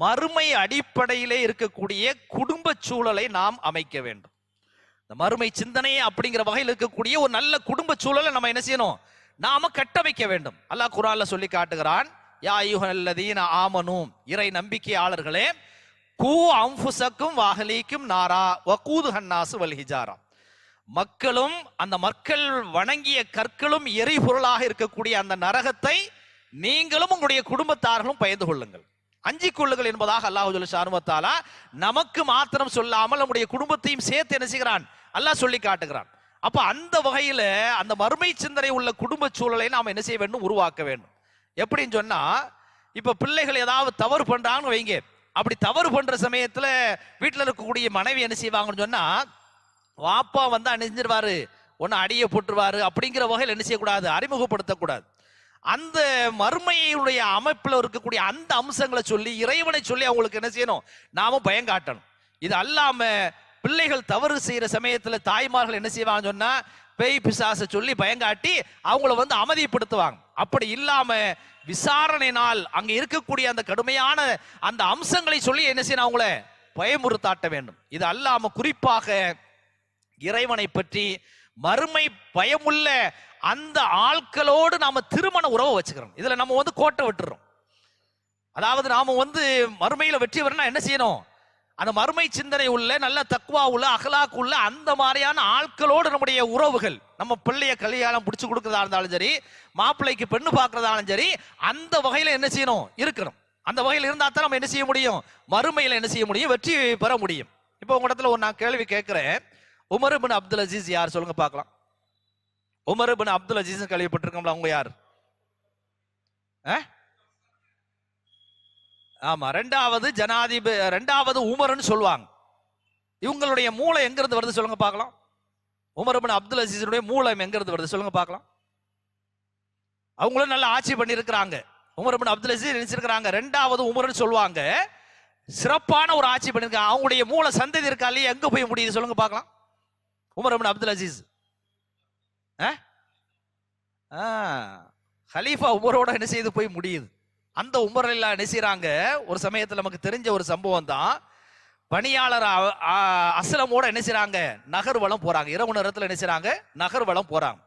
மறுமை அடிப்படையிலே இருக்கக்கூடிய குடும்ப சூழலை நாம் அமைக்க வேண்டும். இந்த மறுமை சிந்தனை அப்படிங்கிற வகையில் இருக்கக்கூடிய ஒரு நல்ல குடும்ப சூழலை நம்ம என்ன செய்யணும்? நாம கட்டமைக்க வேண்டும். அல்லாஹ் குரான்ல சொல்லி காட்டுகிறான் யா ஐயுஹல்லதீன ஆமனும் இறை நம்பிக்கையாளர்களே கூ அம்புசக்கும் வாகலிக்கும் நாரா வக்கூது ஹன்னாசு வல்ஹிஜாரா மக்களும் அந்த மக்கள் வணங்கிய கற்களும் எரிபொருளாக இருக்கக்கூடிய அந்த நரகத்தை நீங்களும் உங்களுடைய குடும்பத்தார்களும் பயந்து கொள்ளுங்கள். அஞ்சிக் கொள்ளுங்கள் என்பதாக அல்லாஹு ஷானுவத்தாலா நமக்கு மாத்திரம் சொல்லாமல் நம்முடைய குடும்பத்தையும் சேர்த்து என்ன செய்கிறான்? அல்லாஹ் சொல்லி காட்டுகிறான். அப்ப அந்த வகையில அந்த மறுமை சிந்தனை உள்ள குடும்ப சூழலை நாம் என்ன செய்ய வேண்டும்? உருவாக்க வேண்டும். எப்படின்னு சொன்னா இப்ப பிள்ளைகள் ஏதாவது தவறு பண்றாங்கன்னு வைங்க. அப்படி தவறு பண்ற சமயத்துல வீட்டுல இருக்கக்கூடிய மனைவி என்ன செய்வாங்கன்னு சொன்னா வாப்பா வந்து அணிஞ்சிருவாரு ஒன்னு அடிய போட்டுருவாரு. அப்படிங்கிற வகையில் என்ன செய்யக்கூடாது? அறிமுகப்படுத்தக்கூடாது. அந்த மறுமையுடைய அமைப்பில் இருக்கக்கூடிய அந்த அம்சங்களை சொல்லி இறைவனை சொல்லி அவங்களுக்கு என்ன செய்யணும்? நாம பயங்காட்டணும் இது அல்லாம பிள்ளைகள் தவறு செய்யற சமயத்துல தாய்மார்கள் என்ன செய்வாங்க சொன்னா பேய் பிசாச சொல்லி பயங்காட்டி அவங்கள வந்து அமைதிப்படுத்துவாங்க. அப்படி இல்லாம விசாரணையினால் அங்க இருக்கக்கூடிய அந்த கடுமையான அந்த அம்சங்களை சொல்லி என்ன செய்யணும்? அவங்கள பயமுறுத்தாட்ட வேண்டும். இது அல்லாம குறிப்பாக இறைவனை பற்றி மறுமை பயமுள்ள அந்த ஆட்களோடு நாம திருமண உறவை வச்சுக்கிறோம். இதுல நம்ம வந்து கோட்டை விட்டுறோம். அதாவது நாம வந்து மறுமையில வெற்றி வரணும்னா என்ன செய்யணும்? அந்த மறுமை சிந்தனை உள்ள நல்ல தக்குவா உள்ள அகலாக்கு உள்ள அந்த மாதிரியான ஆட்களோடு நம்முடைய உறவுகள் நம்ம பிள்ளைய கல்யாணம் பிடிச்சு கொடுக்கறதா இருந்தாலும் சரி மாப்பிள்ளைக்கு பெண்ணு பார்க்கறதாலும் சரி அந்த வகையில என்ன செய்யணும்? இருக்கணும். அந்த வகையில் இருந்தா தான் நம்ம என்ன செய்ய முடியும்? மறுமையில என்ன செய்ய முடியும்? வெற்றி பெற முடியும். இப்போ உங்க இடத்துல ஒரு நான் கேள்வி கேட்கிறேன். உமர் பின் அப்துல் அசீஸ் யார் சொல்லுங்க பார்க்கலாம். உமர் பின் அப்துல் அஜீஸ் கழியப்பட்டிருக்கோம்ல அவங்க யார்? ஆமா ரெண்டாவது ஜனாதிபதி ரெண்டாவது உமர்னு சொல்லுவாங்க. இவங்களுடைய மூளை எங்கிருந்து வருது சொல்லுங்க பார்க்கலாம். உமர் பின் அப்துல் அசீஸுடைய மூலம் எங்கிருந்து வருது சொல்லுங்க பார்க்கலாம். அவங்களும் நல்லா ஆட்சி பண்ணியிருக்கிறாங்க. உமர் பின் அப்துல் அசீஸ் நினைச்சிருக்கிறாங்க ரெண்டாவது உமர்னு சொல்லுவாங்க. சிறப்பான ஒரு ஆட்சி பண்ணியிருக்காங்க. அவங்களுடைய மூளை சந்ததி இருக்கா இல்லையா? எங்க போய் முடியுது சொல்லுங்க பார்க்கலாம். உமர் பின் அப்துல் அசீஸ். ஹலீஃபா உமரோட என்ன செய்து போய் முடியுது. அந்த உமர் என்ன செய்யறாங்க ஒரு சமயத்துல நமக்கு தெரிஞ்ச ஒரு சம்பவம் தான். பணியாளர் அசலமோட என்ன செய்யறாங்க நகர்வலம் போறாங்க. இரவு நேரத்தில் என்ன செய்யறாங்க நகர்வலம் போறாங்க.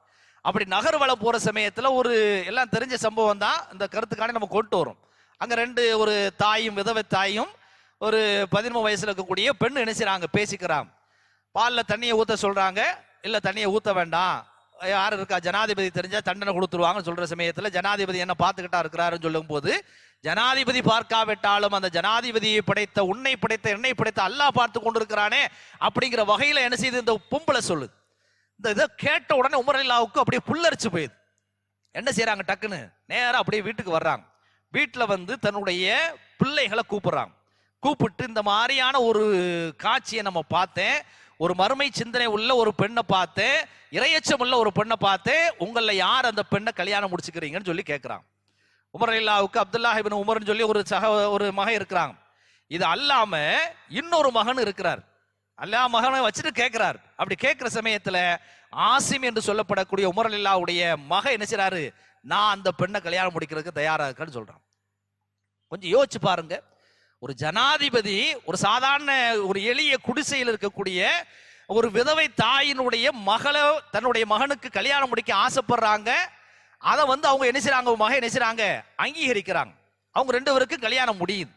அப்படி நகர்வலம் போற சமயத்துல ஒரு எல்லாம் தெரிஞ்ச சம்பவம் தான். இந்த கருத்துக்கான நம்ம கொண்டு வரும். அங்க ரெண்டு ஒரு தாயும் விதவை தாயும் ஒரு பதிமூணு வயசுல இருக்கக்கூடிய பெண் என்ன செய்யறாங்க பேசிக்கிறாங்க. பாலில் தண்ணியை ஊத்த சொல்றாங்க. இல்ல தண்ணியை ஊத்த வேண்டாம். யார் இருக்கா ஜனாதிபதி தெரிஞ்சா தண்டனை கொடுத்துருவாங்கன்னு சொல்ற சமயத்துல ஜனாதிபதி என்ன பார்த்துக்கிட்டா இருக்கிறாருன்னு சொல்லும் போது ஜனாதிபதி பார்க்காவிட்டாலும் அந்த ஜனாதிபதியை படைத்த உன்னை படைத்த என்னை படைத்த அல்லாஹ் பார்த்து கொண்டிருக்கிறானே அப்படிங்கிற வகையில என்ன செய்யுது இந்த பொம்பளை சொல்லுது. இந்த இதை கேட்ட உடனே உமரல்லாவுக்கு அப்படியே புல்லரிச்சு போயிடுது. என்ன செய்யறாங்க டக்குன்னு நேரம் அப்படியே வீட்டுக்கு வர்றாங்க. வீட்டில் வந்து தன்னுடைய பிள்ளைகளை கூப்பிடுறாங்க. கூப்பிட்டு இந்த மாதிரியான ஒரு காட்சியை நம்ம பார்த்தேன். ஒரு மறுமை சிந்தனை உள்ள ஒரு பெண்ணை பார்த்தேன் இரையச்சம் உள்ள ஒரு பெண்ணை பார்த்து உங்களில் யார் அந்த பெண்ணை கல்யாணம் முடிச்சுக்கிறீங்கன்னு சொல்லி கேட்குறான் உமர் அல்லாவுக்கு அப்துல்லாஹிபின் உமர்னு சொல்லி ஒரு சக ஒரு மகன் இருக்கிறாங்க இது அல்லாம இன்னொரு மகன் இருக்கிறார். அல்லா மகனை வச்சுட்டு கேட்கிறார் அப்படி கேட்கிற சமயத்துல ஆசிம் என்று சொல்லப்படக்கூடிய உமர் அல்லாவுடைய மக என்ன செய்றாரு? நான் அந்த பெண்ணை கல்யாணம் முடிக்கிறதுக்கு தயாரா இருக்கேன்னு சொல்றான். கொஞ்சம் யோசிச்சு பாருங்க. ஒரு ஜனாதிபதி ஒரு சாதாரண ஒரு எளிய குடிசையில் இருக்கக்கூடிய ஒரு விதவை தாயினுடைய மகளை தன்னுடைய மகனுக்கு கல்யாணம் முடிக்க ஆசைப்படுறாங்க. அதை வந்து அவங்க என்ன செய்றாங்க? மகன் என்ன செய்றாங்க? அங்கீகரிக்கிறாங்க. அவங்க ரெண்டு பேருக்கும் கல்யாணம் முடியுது.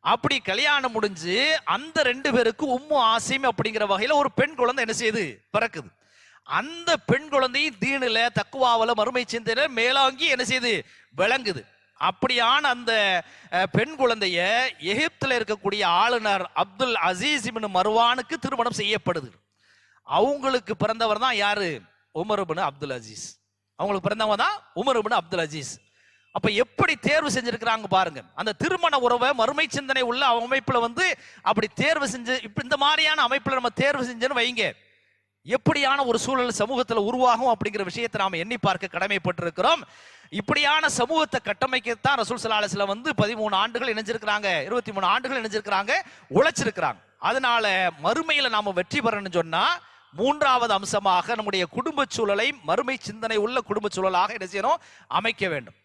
அப்படி கல்யாணம் முடிஞ்சு அந்த ரெண்டு பேருக்கு உம்மு ஆசிம் அப்படிங்கிற வகையில ஒரு பெண் குழந்தை என்ன செய்யுது? பிறக்குது. அந்த பெண் குழந்தையும் தீனில தக்குவாவில மறுமை சிந்தையில மேலாங்கி என்ன செய்யுது? விளங்குது. அப்படியான அந்த பெண் குழந்தைய எகிப்தில் இருக்கக்கூடிய ஆளுநர் அப்துல் அசீஸ் மருவானுக்கு திருமணம் செய்யப்படுது. அவங்களுக்கு பிறந்தவர் தான் யாரு? உமருபின் அப்துல் அசீஸ். அவங்களுக்கு பிறந்தவங்க தான் உமருபின் அப்துல் அசீஸ். அப்ப எப்படி தேர்வு செஞ்சிருக்கிறாங்க பாருங்க. அந்த திருமண உறவை மறுமை சிந்தனை உள்ள அமைப்புல வந்து அப்படி தேர்வு செஞ்சு இப்ப இந்த மாதிரியான அமைப்புல நம்ம தேர்வு செஞ்சோன்னு வைங்க. எப்படியான ஒரு சூழல் சமூகத்துல உருவாகும் அப்படிங்கிற விஷயத்தை நாம எண்ணி பார்க்க கடமைப்பட்டிருக்கிறோம். இப்படியான சமூகத்தை கட்டமைக்கத்தான் ரசூல் ஸல்லல்லாஹு வந்து பதிமூணு ஆண்டுகள் இணைஞ்சிருக்கிறாங்க இருபத்தி மூணு ஆண்டுகள் இணைஞ்சிருக்கிறாங்க உழைச்சிருக்கிறாங்க. அதனால மறுமையில நாம வெற்றி பெறணும்னு சொன்னா மூன்றாவது அம்சமாக நம்முடைய குடும்ப சூழலை மறுமை சிந்தனை உள்ள குடும்ப சூழலாக என்ன செய்யணும்? அமைக்க வேண்டும்.